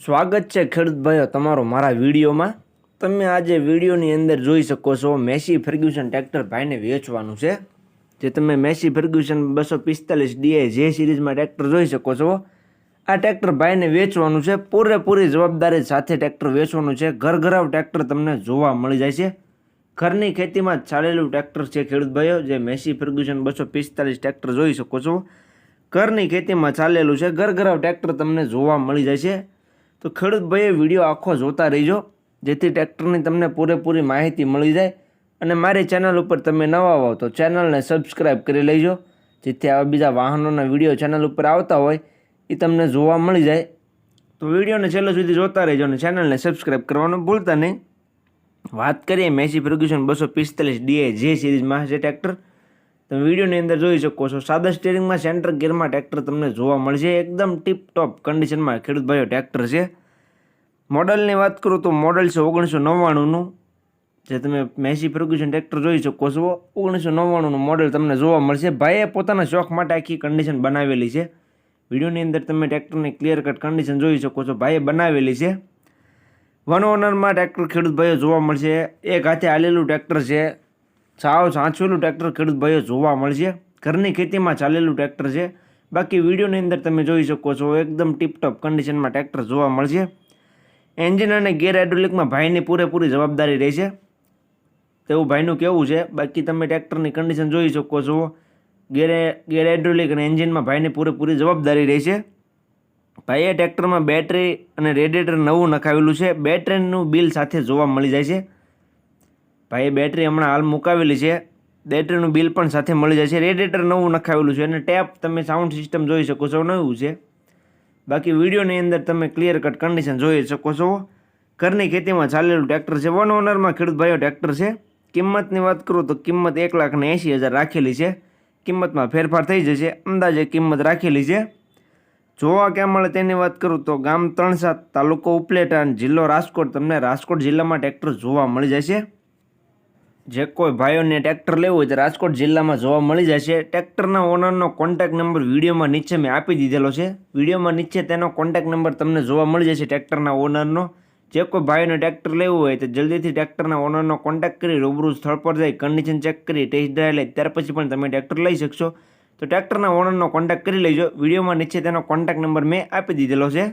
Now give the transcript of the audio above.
સ્વાગત છે ખેડૂત ભાઈઓ તમારો મારા વિડીયોમાં. તમે આજે વિડીયોની અંદર જોઈ શકો છો મેસી ફર્ગ્યુસન ટ્રેક્ટર ભાઈને વેચવાનું છે. જે તમે મેસી ફર્ગ્યુસન બસો પિસ્તાલીસ ડીએ જે સિરીઝમાં ટ્રેક્ટર જોઈ શકો છો. આ ટ્રેક્ટર ભાઈને વેચવાનું છે. પૂરેપૂરી જવાબદારી સાથે ટ્રેક્ટર વેચવાનું છે. ઘર ઘરાવ ટ્રેક્ટર તમને જોવા મળી જાય છે. ઘરની ખેતીમાં ચાલેલું ટ્રેક્ટર છે ખેડૂત ભાઈઓ. જે મેસી ફર્ગ્યુસન બસો પિસ્તાલીસ ટ્રેક્ટર જોઈ શકો છો. ઘરની ખેતીમાં ચાલેલું છે. ઘર ઘરાવ ટ્રેક્ટર તમને જોવા મળી જાય છે. તો ખેડૂત ભાઈએ વીડિયો આખો જોતા રહીજો, જેથી ટ્રેક્ટરની તમને પૂરેપૂરી માહિતી મળી જાય. અને મારી ચેનલ ઉપર તમે નવા આવો તો ચેનલને સબસ્ક્રાઈબ કરી લેજો, જેથી આવા બીજા વાહનોના વીડિયો ચેનલ ઉપર આવતા હોય એ તમને જોવા મળી જાય. તો વિડીયોને છેલ્લો સુધી જોતા રહેજો અને ચેનલને સબસ્ક્રાઈબ કરવાનું ભૂલતા નહીં. વાત કરીએ મેસી ફર્ગ્યુસન બસો પિસ્તાલીસ ડીએ જે સિરીઝમાં છે ટ્રેક્ટર. તમે વિડીયોની અંદર જોઈ શકો છો. સાદા સ્ટેરિંગમાં સેન્ટર ગિયરમાં ટ્રેક્ટર તમને જોવા મળશે. એકદમ ટીપ ટોપ કન્ડિશનમાં ખેડૂત ભાઈઓ ટ્રેક્ટર છે. મોડલની વાત કરું તો મોડલ છે ઓગણીસો નવ્વાણુંનું જે તમે મેસી ફર્ગ્યુસન ટ્રેક્ટર જોઈ શકો છો. ઓગણીસો નવ્વાણુંનું મોડલ તમને જોવા મળશે. ભાઈએ પોતાના શોખ માટે આખી કન્ડિશન બનાવેલી છે. વિડીયોની અંદર તમે ટ્રેક્ટરની ક્લિયર કટ કન્ડિશન જોઈ શકો છો. ભાઈએ બનાવેલી છે. વન ઓનરમાં ટ્રેક્ટર ખેડૂત ભાઈઓ જોવા મળશે. એક હાથે હાલેલું ટ્રેક્ટર છે. સાવ સાચવેલું ટ્રેક્ટર ખેડૂત ભાઈઓ જોવા મળશે. ઘરની ખેતીમાં ચાલેલું ટ્રેક્ટર છે. બાકી વિડીયોની અંદર તમે જોઈ શકો છો, એકદમ ટીપટોપ કન્ડિશનમાં ટ્રેક્ટર જોવા મળશે. એન્જિન અને ગેર હાઇડ્રોલિકમાં ભાઈની પૂરેપૂરી જવાબદારી રહેશે. તેવું ભાઈનું કહેવું છે. બાકી તમે ટ્રેક્ટરની કન્ડિશન જોઈ શકો છો. ગેરે ગેર હાઇડ્રોલિક અને એન્જિનમાં ભાઈની પૂરેપૂરી જવાબદારી રહેશે. ભાઈએ ટ્રેક્ટરમાં બેટરી અને રેડિએટર નવું નખાવેલું છે. બેટરીનું બિલ સાથે જોવા મળી જાય છે. ભાઈએ બેટરી હમણાં હાલ મુકાવેલી છે. બેટરીનું બિલ પણ સાથે મળી જાય છે. રેડિએટર નવું નખાવેલું છે અને ટેપ તમે સાઉન્ડ સિસ્ટમ જોઈ શકો છો, નવું છે. બાકી વિડીયોની અંદર તમે ક્લિયર કટ કન્ડિશન જોઈ શકો છો. ઘરની ખેતીમાં ચાલેલું ટ્રેક્ટર છે. વન ઓનરમાં ખેડૂત ભાઈઓ ટ્રેક્ટર છે. કિંમતની વાત કરું તો કિંમત એક લાખને એંસી હજાર રાખેલી છે. કિંમતમાં ફેરફાર થઈ જશે. અંદાજે કિંમત રાખેલી છે. જોવા ક્યાં મળે તેની વાત કરું તો ગામ ત્રણ સાત તાલુકો ઉપલેટા અને જિલ્લો રાજકોટ. તમને રાજકોટ જિલ્લામાં ટ્રેક્ટર જોવા મળી જશે જે કોઈ ભાઈઓને ટ્રેક્ટર લેવું હોય તો રાજકોટ જિલ્લામાં જોવા મળી જશે. ટ્રેક્ટરના ઓનરનો કોન્ટેક્ટ નંબર વિડીયોમાં નીચે મેં આપી દીધેલો છે. વિડીયોમાં નીચે તેનો કોન્ટેક્ટ નંબર તમને જોવા મળી જશે ટ્રેક્ટરના ઓનરનો. જે કોઈ ભાઈઓને ટ્રેક્ટર લેવું હોય તો જલ્દીથી ટ્રેક્ટરના ઓનરનો કોન્ટેક્ટ કરી રૂબરૂ સ્થળ પર જઈ કન્ડિશન ચેક કરી ટેસ્ટ ડ્રાઈવ લે ત્યાર પછી પણ તમે ટ્રેક્ટર લઈ શકશો. તો ટ્રેક્ટરના ઓનરનો કોન્ટેક્ટ કરી લેજો. વિડીયોમાં નીચે તેનો કોન્ટેક્ટ નંબર મેં આપી દીધેલો છે.